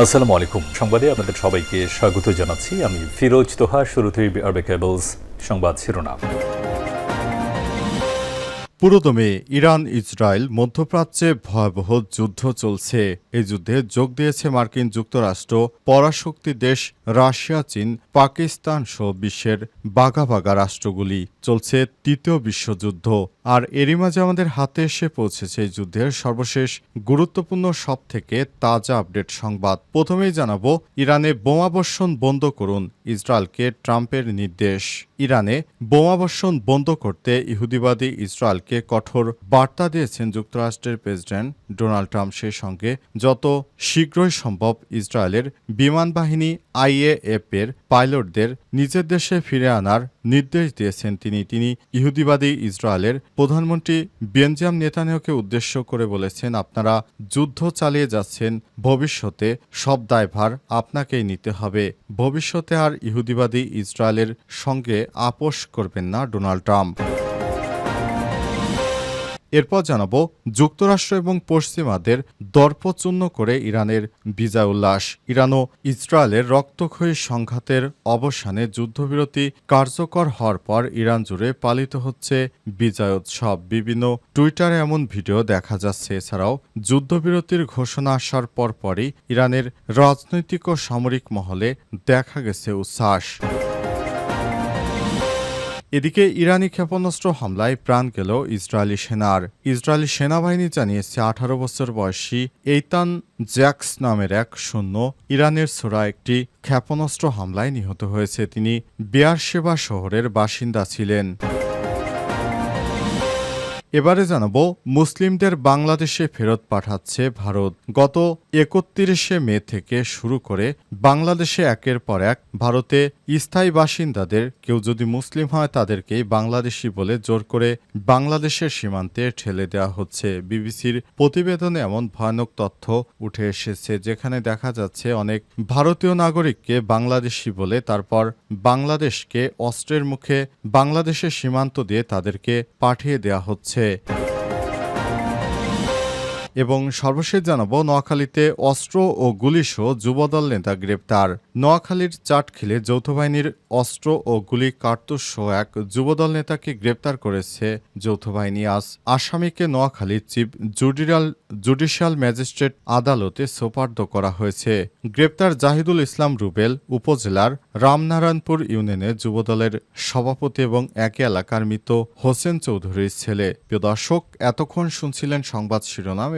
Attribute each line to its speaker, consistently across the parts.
Speaker 1: আসসালামু আলাইকুম। সংবাদে আপনাদের সবাইকে স্বাগত জানাচ্ছি। আমি ফিরোজ তোহা শুরুতেই আরবে কেবলস সংবাদ শিরোনাম।
Speaker 2: পুরোদমে ইরান ইসরায়েল মধ্যপ্রাচ্যে ভয়াবহ যুদ্ধ চলছে। এই যুদ্ধে যোগ দিয়েছে মার্কিন যুক্তরাষ্ট্র, পরাশক্তি দেশ রাশিয়া, চীন, পাকিস্তান সহ বিশ্বের বাঘা বাঘা রাষ্ট্রগুলি চলছে তৃতীয় বিশ্বযুদ্ধ। আর এরই মাঝে আমাদের হাতে এসে পৌঁছেছে যুদ্ধের সর্বশেষ গুরুত্বপূর্ণ সব থেকে তাজা আপডেট সংবাদ। প্রথমেই জানাব, ইরানে বোমাবর্ষণ বন্ধ করুন, ইসরায়েলকে ট্রাম্পের নির্দেশ। ইরানে বোমাবর্ষণ বন্ধ করতে ইহুদিবাদী ইসরায়েলকে কঠোর বার্তা দিয়েছেন যুক্তরাষ্ট্রের প্রেসিডেন্ট ডোনাল্ড ট্রাম্প। সেই সঙ্গে যত শীঘ্রই সম্ভব ইসরায়েলের বিমান বাহিনী আইএএফ এর পাইলটদের নিজের দেশে ফিরে আনার নির্দেশ দিয়েছেন তিনি। তিনি ইহুদিবাদী ইসরায়েলের প্রধানমন্ত্রী বেঞ্জাম নেতানিয়াহুকে উদ্দেশ্য করে বলেছেন, আপনারা যুদ্ধ চালিয়ে যাচ্ছেন, ভবিষ্যতে সব দায়ভার আপনাকেই নিতে হবে। ভবিষ্যতে আর ইহুদিবাদী ইসরায়েলের সঙ্গে আপোষ করবেন না ডোনাল্ড ট্রাম্প। এরপর জানাব যুক্তরাষ্ট্র এবং পশ্চিমাদের দর্পচূন্য করে ইরানের বিজয় উল্লাস। ইরান ও ইসরায়েলের রক্তক্ষয়ী সংঘাতের অবসানে যুদ্ধবিরতি কার্যকর হওয়ার পর ইরান জুড়ে পালিত হচ্ছে বিজয় উৎসব। বিভিন্ন টুইটারে এমন ভিডিও দেখা যাচ্ছে। এছাড়াও যুদ্ধবিরতির ঘোষণা আসার পরপরই ইরানের রাজনৈতিক ও সামরিক মহলে দেখা গেছে উচ্ছ্বাস। এদিকে ইরানি ক্ষেপণাস্ত্র হামলায় প্রাণ গেল ইসরায়েলি সেনার। ইসরায়েলি সেনাবাহিনী জানিয়েছে, আঠারো বছর বয়সী এইতান জ্যাক্স নামের এক শূন্য ইরানের ছোড়া একটি ক্ষেপণাস্ত্র হামলায় নিহত হয়েছে। তিনি বেয়ারশেবা শহরের বাসিন্দা ছিলেন। এবারে জানাব, মুসলিমদের বাংলাদেশে ফেরত পাঠাচ্ছে ভারত। গত একত্রিশে মে থেকে শুরু করে বাংলাদেশে একের পর এক ভারতে স্থায়ী বাসিন্দাদের, কেউ যদি মুসলিম হয় তাদেরকে বাংলাদেশি বলে জোর করে বাংলাদেশের সীমান্তে ঠেলে দেওয়া হচ্ছে। বিবিসির প্রতিবেদনে এমন ভয়ানক তথ্য উঠে এসেছে, যেখানে দেখা যাচ্ছে অনেক ভারতীয় নাগরিককে বাংলাদেশি বলে তারপর বাংলাদেশকে অস্ত্রের মুখে বাংলাদেশের সীমান্ত দিয়ে তাদেরকে পাঠিয়ে দেওয়া হচ্ছে। dice... এবং সর্বশেষ জানাব, নোয়াখালীতে অস্ত্র ও গুলিসহ যুবদল নেতা গ্রেপ্তার। নোয়াখালীর চাটখিলে যৌথ বাহিনীর অস্ত্র ও গুলি কার্তুস সহ এক যুবদল নেতাকে গ্রেপ্তার করেছে যৌথ বাহিনী। আজ আসামিকে Noakhali chief judicial judicial magistrate আদালতে সোপার্দ করা হয়েছে। গ্রেপ্তার জাহিদুল ইসলাম রুবেল উপজেলার রামনারায়ণপুর ইউনিয়নের যুবদলের সভাপতি এবং একই এলাকার মৃত হোসেন চৌধুরীর ছেলে। প্রিয় দর্শক, এতক্ষণ শুনছিলেন সংবাদ শিরোনাম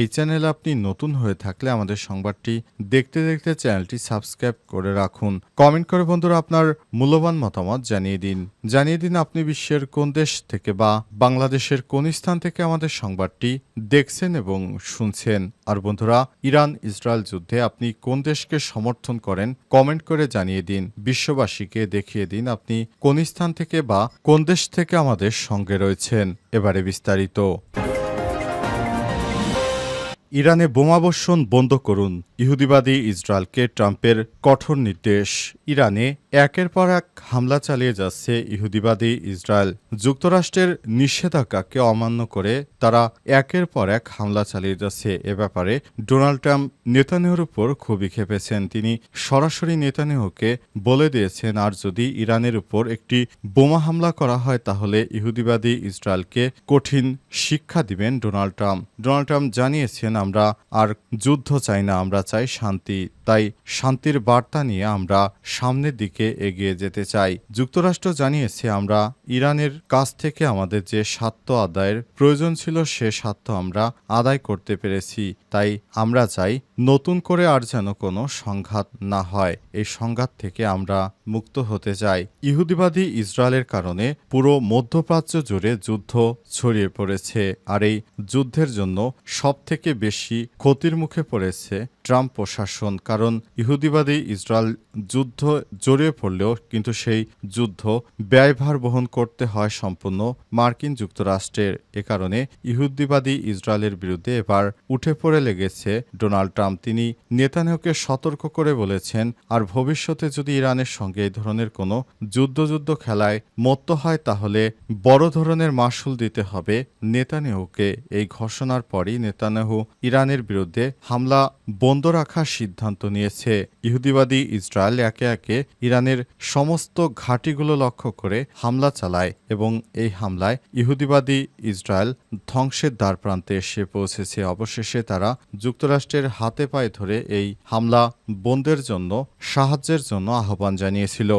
Speaker 2: এই চ্যানেলে আপনি নতুন হয়ে থাকলে আমাদের সংবাদটি দেখতে দেখতে চ্যানেলটি সাবস্ক্রাইব করে রাখুন। কমেন্ট করে বন্ধুরা আপনার মূল্যবান মতামত জানিয়ে দিন। জানিয়ে দিন আপনি বিশ্বের কোন দেশ থেকে বা বাংলাদেশের কোন স্থান থেকে আমাদের সংবাদটি দেখছেন এবং শুনছেন। আর বন্ধুরা ইরান ইসরায়েল যুদ্ধে আপনি কোন দেশকে সমর্থন করেন, কমেন্ট করে জানিয়ে দিন। বিশ্ববাসীকে দেখিয়ে দিন আপনি কোন স্থান থেকে বা কোন দেশ থেকে আমাদের সঙ্গে রয়েছেন। এবারে বিস্তারিত। ইরানে বোমাবর্ষণ বন্ধ করুন। ইহুদিবাদী ইসরায়েলকে ট্রাম্পের কঠোর নির্দেশ। ইরানে একের পর এক হামলা চালিয়ে যাচ্ছে ইহুদিবাদী ইসরায়েল। যুক্তরাষ্ট্রের নিষেধাজ্ঞাকে অমান্য করে তারা একের পর এক হামলা চালিয়ে যাচ্ছে। এ ব্যাপারে ডোনাল্ড ট্রাম্প নেতানিয়াহুর উপর খুবই খেপেছেন তিনি সরাসরি নেতানিয়াহুকে বলে দিয়েছেন, আর যদি ইরানের উপর একটি বোমা হামলা করা হয়, তাহলে ইহুদিবাদী ইসরায়েলকে কঠিন শিক্ষা দিবেন ডোনাল্ড ট্রাম্প। ডোনাল্ড ট্রাম্প জানিয়েছেন আমরা, আর যুদ্ধ চাই না, আমরা চাই শান্তি। তাই শান্তির বার্তা নিয়ে আমরা সামনের দিকে এগিয়ে যেতে চাই। যুক্তরাষ্ট্র জানিয়েছে, আমরা ইরানের কাছ থেকে আমাদের যে স্বার্থ আদায়ের প্রয়োজন ছিল, সে স্বার্থ আমরা আদায় করতে পেরেছি। তাই আমরা চাই নতুন করে আর যেন কোনো সংঘাত না হয়। এই সংঘাত থেকে আমরা মুক্ত হতে চাই ইহুদিবাদী ইসরায়েলের কারণে পুরো মধ্যপ্রাচ্য জুড়ে যুদ্ধ ছড়িয়ে পড়েছে আর এই যুদ্ধের জন্য সবথেকে বেশি ক্ষতির মুখে পড়েছে ট্রাম্প প্রশাসন। কারণ ইহুদিবাদী ইসরায়েল যুদ্ধ জড়িয়ে পড়লেও কিন্তু সেই যুদ্ধ ব্যয়ভার বহন করতে হয় সম্পূর্ণ মার্কিন যুক্তরাষ্ট্রের। এ কারণে ইহুদিবাদী ইসরায়েলের বিরুদ্ধে এবার উঠে পড়ে লেগেছে ডোনাল্ড ট্রাম্প। তিনি নেতানিয়াহুকে সতর্ক করে বলেছেন, আর ভবিষ্যতে যদি ইরানের সঙ্গে এই ধরনের কোনো যুদ্ধ যুদ্ধ খেলায় মত্ত হয়, তাহলে বড় ধরনের মাসুল দিতে হবে নেতানিয়াহুকে। এই ঘোষণার পরই নেতানিয়াহু ইরানের বিরুদ্ধে হামলা বন্ধ রাখার সিদ্ধান্ত নিয়েছে। ইহুদিবাদী ইসরায়েল একে একে ইরানের সমস্ত ঘাঁটিগুলো লক্ষ্য করে হামলা চালায় এবং এই হামলায় ইহুদিবাদী ইসরায়েল ধ্বংসের দ্বারপ্রান্তে এসে পৌঁছেছে। অবশেষে তারা যুক্তরাষ্ট্রের হাতে পায়ে ধরে এই হামলা বন্ধের জন্য, সাহায্যের জন্য আহ্বান জানিয়েছিল।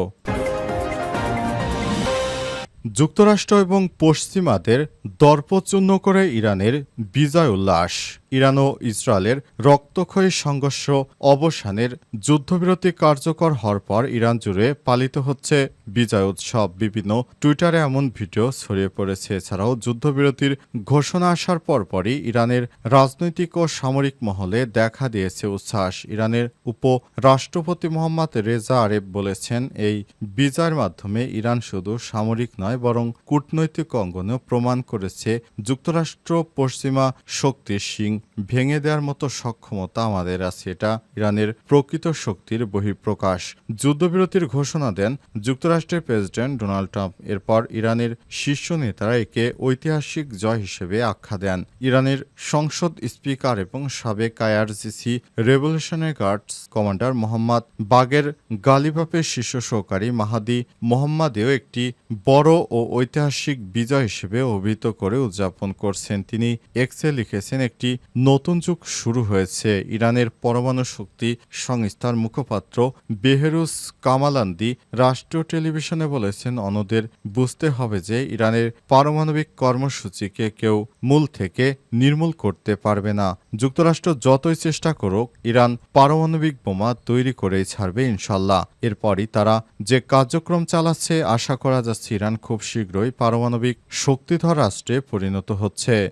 Speaker 2: যুক্তরাষ্ট্র এবং পশ্চিমাদের দর্পচূন্য করে ইরানের বিজয় উল্লাস ইরান ও ইসরায়েলের রক্তক্ষয়ী সংঘর্ষ অবসানের যুদ্ধবিরতি কার্যকর হওয়ার পর ইরান জুড়ে পালিত হচ্ছে বিজয় উৎসব। বিভিন্ন টুইটারে এমন ভিডিও ছড়িয়ে পড়েছে। এছাড়াও যুদ্ধবিরতির ঘোষণা আসার পরপরই ইরানের রাজনৈতিক ও সামরিক মহলে দেখা দিয়েছে উচ্ছ্বাস। ইরানের উপ রাষ্ট্রপতি মোহাম্মদ রেজা আরেব বলেছেন, এই বিজয়ের মাধ্যমে ইরান শুধু সামরিক নয়, বরং কূটনৈতিক অঙ্গনেও প্রমাণ করেছে যুক্তরাষ্ট্র পশ্চিমা শক্তির সিং ভেঙে দেওয়ার মতো সক্ষমতা আমাদের আছে। এটা ইরানের প্রকৃত শক্তির বহিঃপ্রকাশ। যুদ্ধবিরতির ঘোষণা দেন যুক্তরাষ্ট্রের প্রেসিডেন্ট ডোনাল্ড ট্রাম্প। এরপর ইরানের শীর্ষ নেতারা একে ঐতিহাসিক জয় হিসেবে আখ্যা দেন। ইরানের সংসদ স্পিকার এবং সাবেক IRGC revolutionary guards commander Mohammad Bagher গালিবাপের শীর্ষ সহকারী মাহাদি মোহাম্মদেও একটি বড় ও ঐতিহাসিক বিজয় হিসেবে অভিহিত করে উদযাপন করছেন। তিনি এক্সে লিখেছেন, একটি নতুন যুগ শুরু হয়েছে। ইরানের পরমাণু শক্তি সংস্থার মুখপাত্র বেহেরুস কামালান্দি রাষ্ট্রীয় টেলিভিশনে বলেছেন, অন্যদের বুঝতে হবে যে ইরানের পারমাণবিক কর্মসূচিকে কেউ মূল থেকে নির্মূল করতে পারবে না। যুক্তরাষ্ট্র যতই চেষ্টা করুক, ইরান পারমাণবিক বোমা তৈরি করেই ছাড়বে ইনশাল্লাহ। এরপরই তারা যে কার্যক্রম চালাচ্ছে, আশা করা যাচ্ছে ইরান খুব শীঘ্রই পারমাণবিক শক্তিধর রাষ্ট্রে পরিণত হচ্ছে।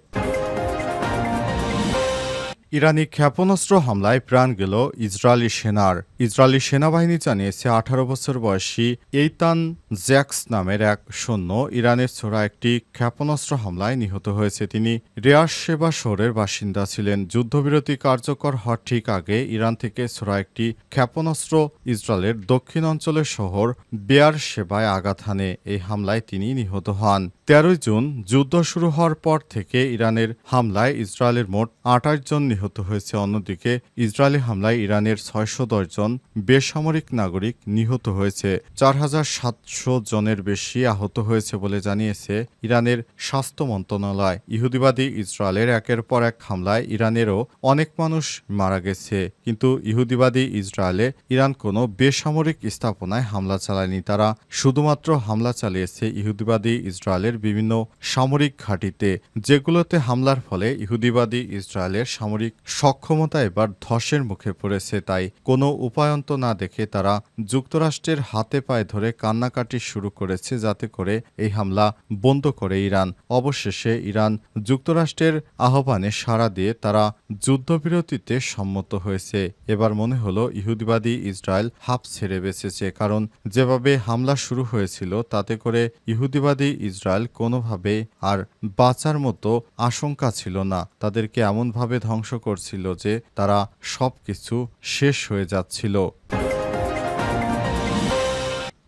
Speaker 2: ইরানি ক্ষেপণাস্ত্র হামলায় প্রাণ গেল ইসরায়েলি সেনার। ইসরায়েলি সেনাবাহিনী জানিয়েছে আঠারো বছর বয়সী এইতান জ্যাক্স নামের এক সৈন্য ইরানের ছোড়া একটি ক্ষেপণাস্ত্র হামলায় নিহত হয়েছে। তিনি রেয়ার সেবা শহরের বাসিন্দা ছিলেন। যুদ্ধবিরতি কার্যকর হওয়ার ঠিক আগে ইরান থেকে ছোড়া একটি ক্ষেপণাস্ত্র ইসরায়েলের দক্ষিণ অঞ্চলের শহর বেয়ার সেবায় আঘাত হানে। এই হামলায় তিনি নিহত হন। তেরোই জুন যুদ্ধ শুরু হওয়ার পর থেকে ইরানের হামলায় ইসরায়েলের মোট আঠাশ জন নিহত হয়েছে। অন্যদিকে ইসরায়েলি হামলায় ইরানের ছয়শো জন বেসামরিক নাগরিক নিহত হয়েছে। চার হাজার সাতশো জনের বেশি আহত হয়েছে বলে জানিয়েছে ইরানের স্বাস্থ্য মন্ত্রণালয়। ইহুদিবাদী ইসরায়েলের একের পর এক হামলায় ইরানেরও অনেক মানুষ মারা গেছে। কিন্তু ইহুদিবাদী ইসরায়েলে ইরান কোনো বেসামরিক স্থাপনায় হামলা চালায়নি। তারা শুধুমাত্র হামলা চালিয়েছে ইহুদিবাদী ইসরায়েলের বিভিন্ন সামরিক ঘাঁটিতে, যেগুলোতে হামলার ফলে ইহুদিবাদী ইসরায়েলের সামরিক সক্ষমতা এবার ধসের মুখে পড়েছে, তাই কোনো উপায়ন্ত না দেখে তারা যুক্তরাষ্ট্রের হাতে পায়ে ধরে কান্নাকাটি শুরু করেছে, যাতে করে এই হামলা বন্ধ করে ইরান। অবশেষে ইরান যুক্তরাষ্ট্রের আহ্বানে সাড়া দিয়ে তারা যুদ্ধবিরতিতে সম্মত হয়েছে। এবার মনে হলো ইহুদিবাদী ইসরায়েল হাফ ছেড়ে বেঁচেছে, কারণ যেভাবে হামলা শুরু হয়েছিল, তাতে করে ইহুদিবাদী ইসরায়েল কোনোভাবে আর বাঁচার মতো আশঙ্কা ছিল না। তাদেরকে এমনভাবে ধ্বংস করছিল যে তারা সবকিছু শেষ হয়ে যাচ্ছিল।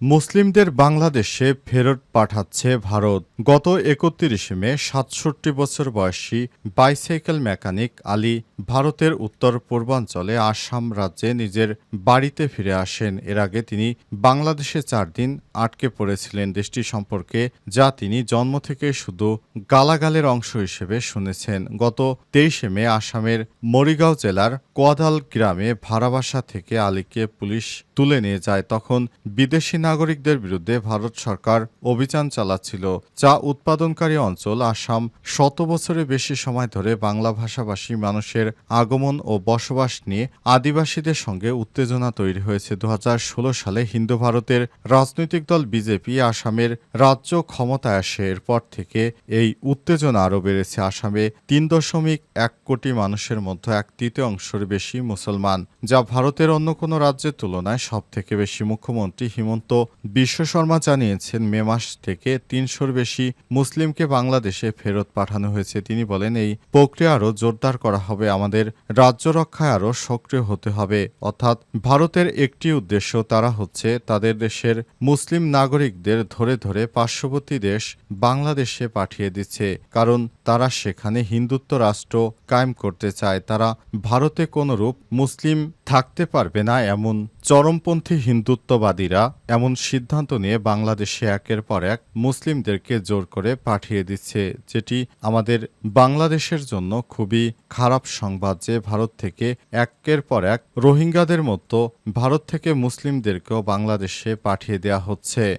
Speaker 2: মুসলিমদের বাংলাদেশে ফেরত পাঠাচ্ছে ভারত। গত একত্রিশে মে সাতষট্টি বছর বয়সী বাইসাইকেল মেকানিক আলী ভারতের উত্তর পূর্বাঞ্চলে আসাম রাজ্যে নিজের বাড়িতে ফিরে আসেন। এর আগে তিনি বাংলাদেশে চার দিন আটকে পড়েছিলেন। দেশটি সম্পর্কে যা তিনি জন্ম থেকে শুধু গালাগালের অংশ হিসেবে শুনেছেন। গত তেইশে মে আসামের মরিগাঁও জেলার কোয়াদাল গ্রামে ভাড়াবাসা থেকে আলীকে পুলিশ তুলে নিয়ে যায়। তখন বিদেশি নাগরিকদের বিরুদ্ধে ভারত সরকার অভিযান চালাচ্ছিল চা উৎপাদনকারী অঞ্চল আসাম শত বছরের বেশি সময় ধরে বাংলা ভাষাভাষী মানুষের আগমন ও বসবাস নিয়ে আদিবাসীদের সঙ্গে উত্তেজনা তৈরি হয়েছে। দু হাজার ষোলো সালে হিন্দু ভারতের রাজনৈতিক দল বিজেপি আসামের রাজ্য ক্ষমতায় আসে। এরপর থেকে এই উত্তেজনা আরও বেড়েছে। আসামে তিন দশমিক এক কোটি মানুষের মধ্যে এক তৃতীয়াংশের বেশি মুসলমান, যা ভারতের অন্য কোনো রাজ্যের তুলনায় সব থেকে বেশি। মুখ্যমন্ত্রী হিমন্ত বিশ্ব শর্মা জানিয়েছেন, মে মাস থেকে তিনশোর বেশি মুসলিমকে বাংলাদেশে ফেরত পাঠানো হয়েছে। তিনি বলেন, এই প্রক্রিয়া আরও জোরদার করা হবে, আমাদের রাজ্য রক্ষায় আরও সক্রিয় হতে হবে। অর্থাৎ ভারতের একটি উদ্দেশ্য তারা হচ্ছে তাদের দেশের মুসলিম নাগরিকদের ধরে ধরে পার্শ্ববর্তী দেশ বাংলাদেশে পাঠিয়ে দিচ্ছে। কারণ তারা সেখানে হিন্দুত্ব রাষ্ট্র কায়েম করতে চায়। তারা ভারতে কোনরূপ মুসলিম থাকতে পারবে না এমন চরমপন্থী হিন্দুত্ববাদীরা এমন সিদ্ধান্ত নিয়ে বাংলাদেশে একের পর এক মুসলিমদেরকে জোর করে পাঠিয়ে দিচ্ছে, যেটি আমাদের বাংলাদেশের জন্য খুবই খারাপ সংবাদ যে ভারত থেকে একের পর এক রোহিঙ্গাদের মতো ভারত থেকে মুসলিমদেরকেও বাংলাদেশে পাঠিয়ে দেওয়া হচ্ছে।